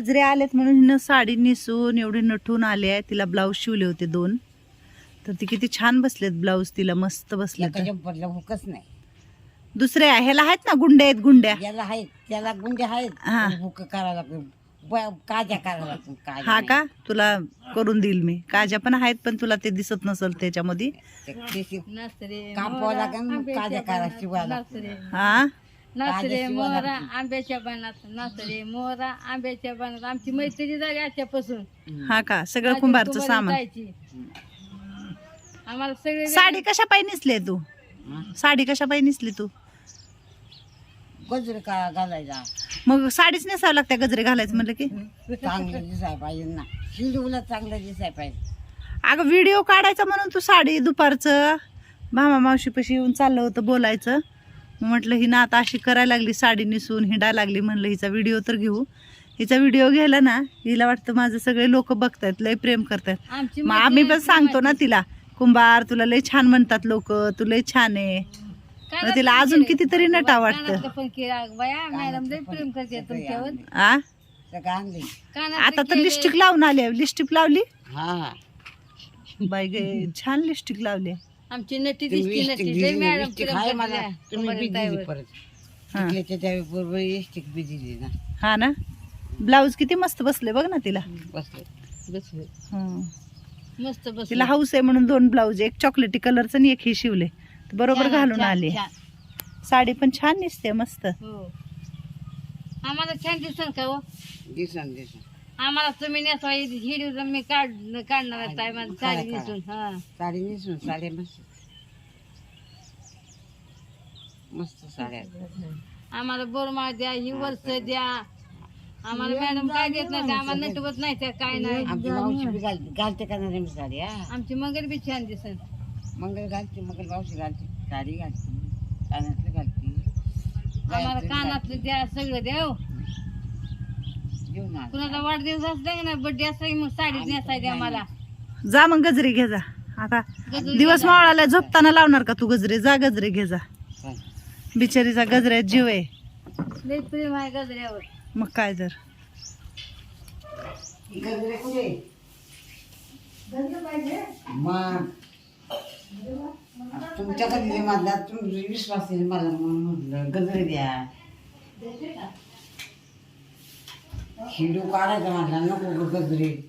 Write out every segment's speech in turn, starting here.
गजरे आलेत म्हणून हिनं साडी नेसून एवढी नटून आले आहे तिला ब्लाऊज शिवले होते दोन. तर ती किती छान बसलेत ब्लाऊज तिला मस्त बसले एका जंपरला हुकच नाही. दुसऱ्या ह्याला आहेत ना गुंड्या आहेत गुंड्या. याला आहेत त्याला गुंडे आहेत. हा. पण हुक लागतं. लागतं, काज्या हा. का? तुला करून देईल मी. काज्या पण आहेत पण तुला ते दिसत नसेल त्याच्यामध्ये. कापावं लागेल करा शिवायला. हा? नाचरे शिवाय मोहरा. आंब्याच्या बनात नाचरे मोहरा आंब्याच्या बनात आमची मैत्री झाली आजच्यापासून. हा का? सगळं कुंभारचं कुंभारी सामान. जायची. आम्हाला सगळे साडी कशा पायी नेसली तू. साडी कशा पायी नेसली तू? गजरे का घालायचा? मग साडीच नेसावं लागते गजरे घालायचं म्हणलं की? चांगलं दिसाय पाहिजे ना. चांगलं दिसाय पाहिजे. अगं व्हिडिओ काढायचा म्हणून तू साडी दुपारचं मामा मावशीपाशी येऊन चाललं होतं बोलायचं. मग म्हटलं ही ना आता अशी करायला लागली साडी नेसून हिंडा लागली. म्हणलं हिचा व्हिडिओ तर घेऊ. हिचा व्हिडिओ घ्यायला ना हिला वाटतं माझं सगळे लोक बघतायत लय प्रेम करतायत. मग आम्ही पण सांगतो ना तिला कुंभार तुला लय छान म्हणतात लोक तू लय छान आहे. मग तिला अजून कितीतरी नटा वाटतं. कानातलं पण केला बाया मॅडम लय प्रेम करते तुमच्यावर. आ? आता तर केलंय. लिपस्टिक लावून आली. लिपस्टिक लावली? हा. बाई गे छान लिपस्टिक लावली. आमची नटी दिसती नटी लय मॅडम प्रेम करते हा. बी दिली ना. हा ना? ब्लाऊज किती मस्त बसले बघ ना तिला. बसले. बसले. हं. मस्त बस तिला हाऊस आहे म्हणून दोन ब्लाऊज एक चॉकलेटी कलरचं आणि एक हे शिवले. तर बरोबर घालून आले. साडी पण छान दिसते मस्त. हो. आम्हाला छान दिसन का हो? दिसन दिसन. आम्हाला तुम्ही नेसवा हिडीव मी काढ काढणार आहे ताई माझी साडी नेसून हा. साडी नेसून साड्या मस्त. मस्त साड्या. आम्हाला बोरमाळ द्या ही वर्ष द्या. आम्हाला मॅडम काय देत नाही आम्हाला नटवत नाही त्या काय नाही. आमची मावशी बी घालते घालते का नाही मी साडी हा? आमची मंगल बी छान दिसन मंगल घालते मंगल मावशी घालते साडी घालते कानातलं घालते. आम्हाला कानातलं द्या सगळं द्या हो. घेऊन. कुणाला वाढदिवस असला की नाही बर्थडे असला की मग साडीच नेसाय द्या मला. जा मग गजरे घे जा. आता गजरे दिवस मावळाला झोपताना लावणार का तू गजरे? जा गजरे घे जा. चालेल. बिचारीचा गजऱ्यात जीव आहे. लई प्रेम आहे गजऱ्यावर. मग काय तर. गजरे कुठे? मग तुमच्या कधी माझा तुमचा विश्वास आहे मला म्हणून म्हटलं गजरे द्या. हिडू काढायचा म्हटला नको गजरे.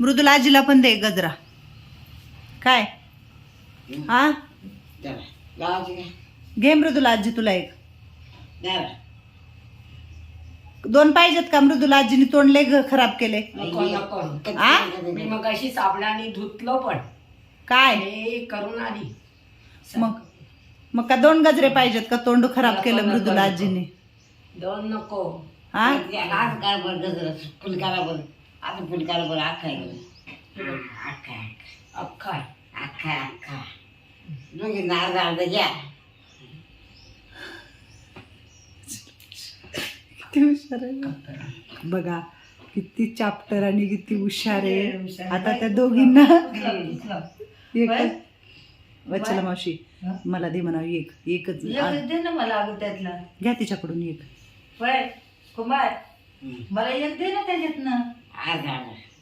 मृदुला आजीला पण दे गजरा. काय? हा? घे मृदुला आजी तुला एक. दोन पाहिजेत का मृदुला आजीने तोंड लय ग- खराब केले. मग अशी साबणाने धुतलो पण. काय? हे करून आली. मग? मग का दोन गजरे पाहिजेत का? तोंड खराब केलं मृदुला. आजीने. दोन नको. हा आज काढ बरं गजरा? फुलकारा बरं. आता फुलकारा बरं. अख्खा आहे बरं. अख्खा अख्खा आहे. अख्खा अख्खा दोघी अर्धा अर्धा घ्या. किती हुशार आहे बघा किती चाप्टर आणि किती हुशार आहे. आता त्या दोघींना एक वचला मावशी मला दे म्हणावं एक एकच. दे ना मला अगं त्यातला. घ्या तिच्याकडून एक. होय कुमार मला एक दे ना त्याच्यातनं. अर्धा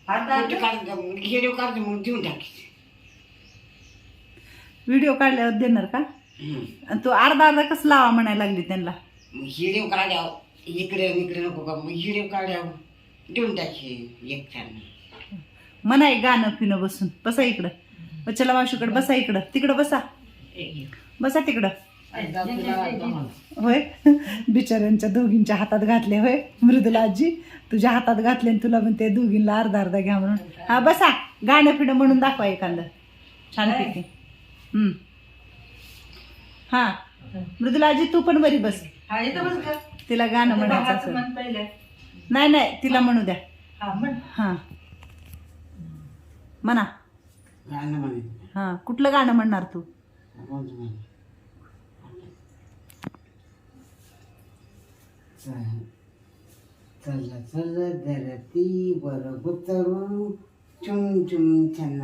अर्धा आता हिडीव काढते मग देऊन टाकी. व्हिडिओ काढल्यावर देणार का? आणि तू अर्धा अर्धा कसं लावा म्हणायला लागली त्यांना? मग हिडीव काढ्याव इकडे इकडे नको का? मग हिडीव काढ्याव देऊन टाकी एक छान म्हणा एक गाणं पिणं बसून. बसा इकडं. वचला मावशीकडे बसा इकडं. तिकडं बसा. बसा तिकडं. होय? बिचाऱ्यांच्या दोघींच्या हातात घातले होय? मृदुला आजी तुझ्या हातात घातले आणि तुला म्हणते दोघींना अर्धा अर्धा घ्या म्हणून. हा बसा. गाणं पिणं म्हणून दाखवा एखादं. छानपैकी हम्म. हा. मृदुला आजी तू पण बरी बस. हा येतं बस का तिला गाणं म्हणायचं नाही नाही तिला म्हणू द्या. हा. म्हणा. गाणं हा कुठलं गाणं म्हणणार तू? कोणतं चल चल धरती वर उतरू. चुम चुम छन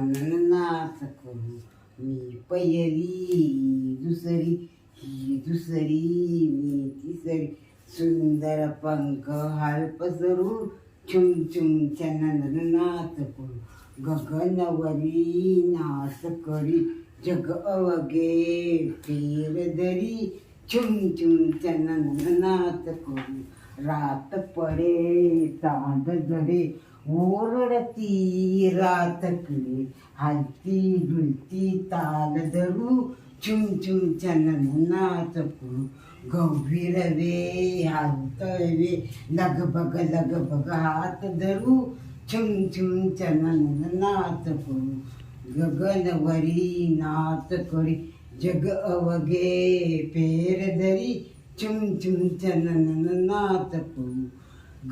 नाच करू. मी पहिली दुसरी ही दुसरी मी तिसरी. सुंदर पंख हार पसरू. चुम चुम चनन नाच करू. गगनवरी नास करी जग अवगे फेर दरी चुम चुम चननात नाच करू. रात पडे चांद धरे ओरडती रात कडे हलती डुलती ताल धरू चुम चुम चननात नाच करू. गंभीर वे हात रे लगभग लगभग हात धरू. छुम छुम चनन नाच करू गगनवरी नाच करी जग अवगे पेर धरी चुम चुम चनन नाच करू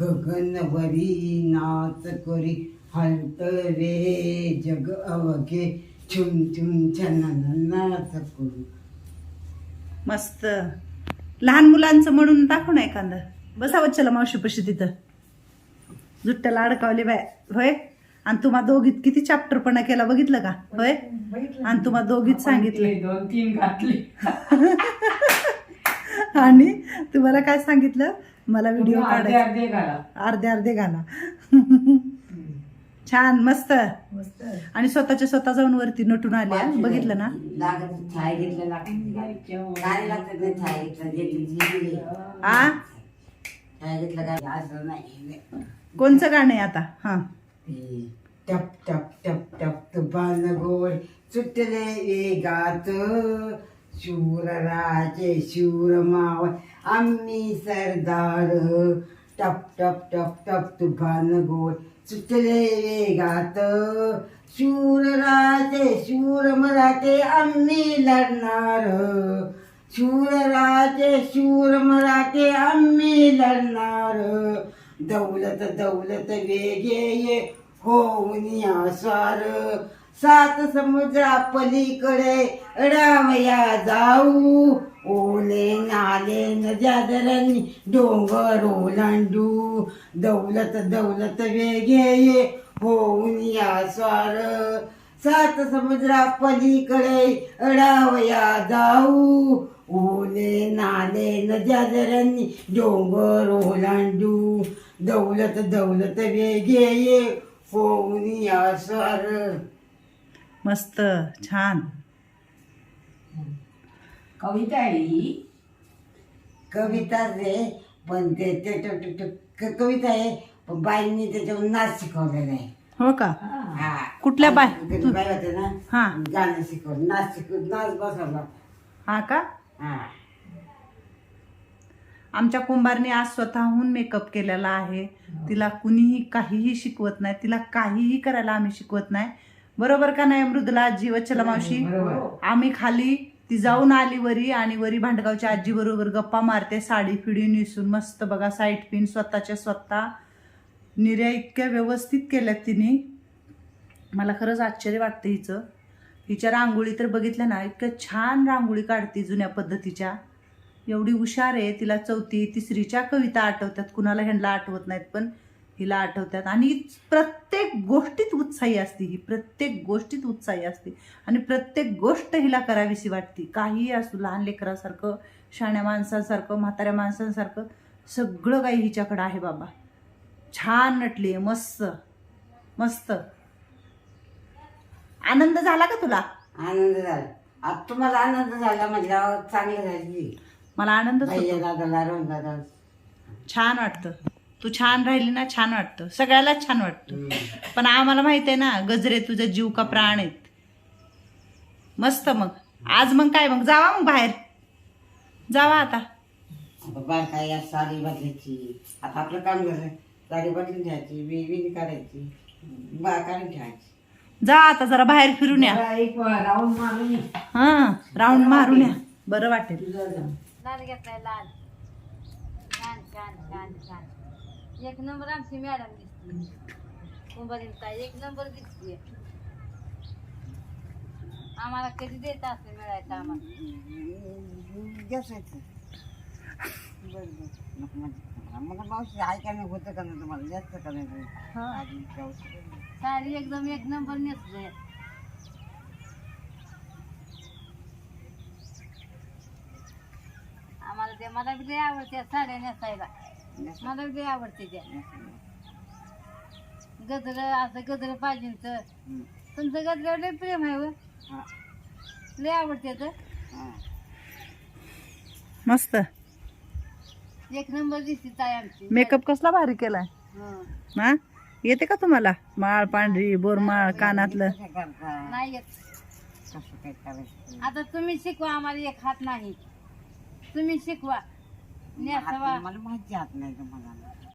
गगनवरी नाच करी हलत रे जग अवगे छुम छुम चनन नाच करू मस्त. लहान मुलांचं म्हणून दाखव ना एखादं. चला मावशी पशी तिथं. जुट्ट्याला अडकावले बाय होय? आणि तुम्हा दोघीत किती चॅप्टरपणा केला बघितलं का? होय? आणि तुम्हा दोघीत सांगितलं. दोन तीन घातले. आणि तुम्हाला काय सांगितलं? मला व्हिडिओ अर्धे काढायचा. अर्धे घाला. अर्धे अर्धे घाला. छान मस्त. मस्त. आणि स्वतःच्या स्वतः जाऊन वरती नटून आल्या बघितलं ना? आ? कोणचं गाणं आहे आता? हा. टप टप टप टप तुफान गोड सुटले वेगात शूर राजे शूर माव आम्ही सरदार. टप टप टप टप तुफान गोड सुटले वेगात शूर राजे शूर मराठे आम्ही लढणार. शूर राजे शूर मराठे आम्ही लढणार. दौलत दौलत वेगे ये होऊन या सात समुद्रा पलीकडे रामया जाऊ. ओले नाले नद्यादरांनी डोंगर ओलांडू. दौलत दौलत वेगे ये होऊन या स्वार सात समुद्रा पलीकडे रावया जाऊ. ओले नाले नद्या दऱ्यांनी डोंगर ओलांडू. दौलत दौलत वेगे ये या स्वार मस्त छान. कविता आहे ही. कविता रे पण ते ते ते- ते- ते- क- कविता आहे पण बाईंनी त्याच्यावर नाच शिकवलेला आहे. हो का. कुठल्या बाय? बाई होते ना हा. गाणं शिकवलं नाच शिकवलं नाच बसवला हा का? हा. आमच्या कुंभारने आज स्वतःहून मेकअप केलेला आहे. तिला कुणीही काहीही शिकवत नाही. तिला काहीही करायला आम्ही शिकवत नाही. बरोबर का नाही मृदुला आजी वच्छला मावशी? बरोबर. आम्ही खाली ती जाऊन आली वरी आणि वरी भांडगावच्या आजी बरोबर गप्पा मारते साडी फिडी नेसून मस्त बघा साईट पिन स्वतःच्या स्वतः. निर्या इतक्या व्यवस्थित केल्यात तिने. मला खरंच आश्चर्य वाटतं हिचं. हिच्या रांगोळी तर बघितल्या ना इतक्या छान रांगोळी काढते जुन्या पद्धतीच्या. एवढी हुशार आहे तिला चौथी तिसरीच्या कविता आठवतात कुणाला ह्यांना आठवत नाहीत पण हिला आठवतात. आणि प्रत्येक गोष्टीत उत्साही असते ही प्रत्येक गोष्टीत उत्साही असते. आणि प्रत्येक गोष्ट हिला करावीशी वाटते. काहीही असू लहान लेकरासारखं शाण्या माणसांसारखं म्हाताऱ्या माणसांसारखं सगळं काही हिच्याकडं आहे बाबा. छान नटली आहे मस्त. मस्त. आनंद झाला का तुला? आनंद झाला. आता तुम्हाला आनंद झाला म्हटल्यावर चांगलं झाली मला होतो. भैया दादाला रोहन दादा. छान वाटतं. तू छान राहिली ना छान वाटतं. सगळ्यालाच छान वाटतं. पण आम्हाला माहीत आहे ना गजरे तुझा जीव का प्राण आहेत. मस्त मग. आज मग काय मग? जावा मग बाहेर. जावा आता. बाबा काय या साडी बदलायची. आता आपलं काम झालं साडी बदलून घ्यायची विणी काढायची बा काढून ठेवायची. जा आता जरा बाहेर फिरून या. एक राऊंड मारून ये. हा राऊंड मारून या. बरं वाटेल. तुझं जा. लाल घेतलाय लाल. छान छान छान छान. एक नंबर आमची मॅडम दिसते. कुंभारीचा एक नंबर दिसते. आम्हाला कधी देत असते मिळायचं आम्हाला? मला मावशी ऐकायला होतं का नाही तुम्हाला? जास्त करायचं. साडी एकदम एक नंबर नेसले आम्हाला ते मला बी आवडते साड्या नेसायला. मला बी आवडते त्या. गजर असं गजर पाहिजे तुमचं गजऱ्यावर लय प्रेम आहे हो. व लय आवडते तर. मस्त. एक नंबर दिसत आहे आमची. मेकअप कसला भारी केलाय. हा? येते का तुम्हाला? माळ पांढरी बोरमाळ कानातलं? नाही येत. आता तुम्ही शिकवा आम्हाला एक हात नाही. तुम्ही शिकवा. नेसवा. मला माहिती हात नाही तुम्हाला.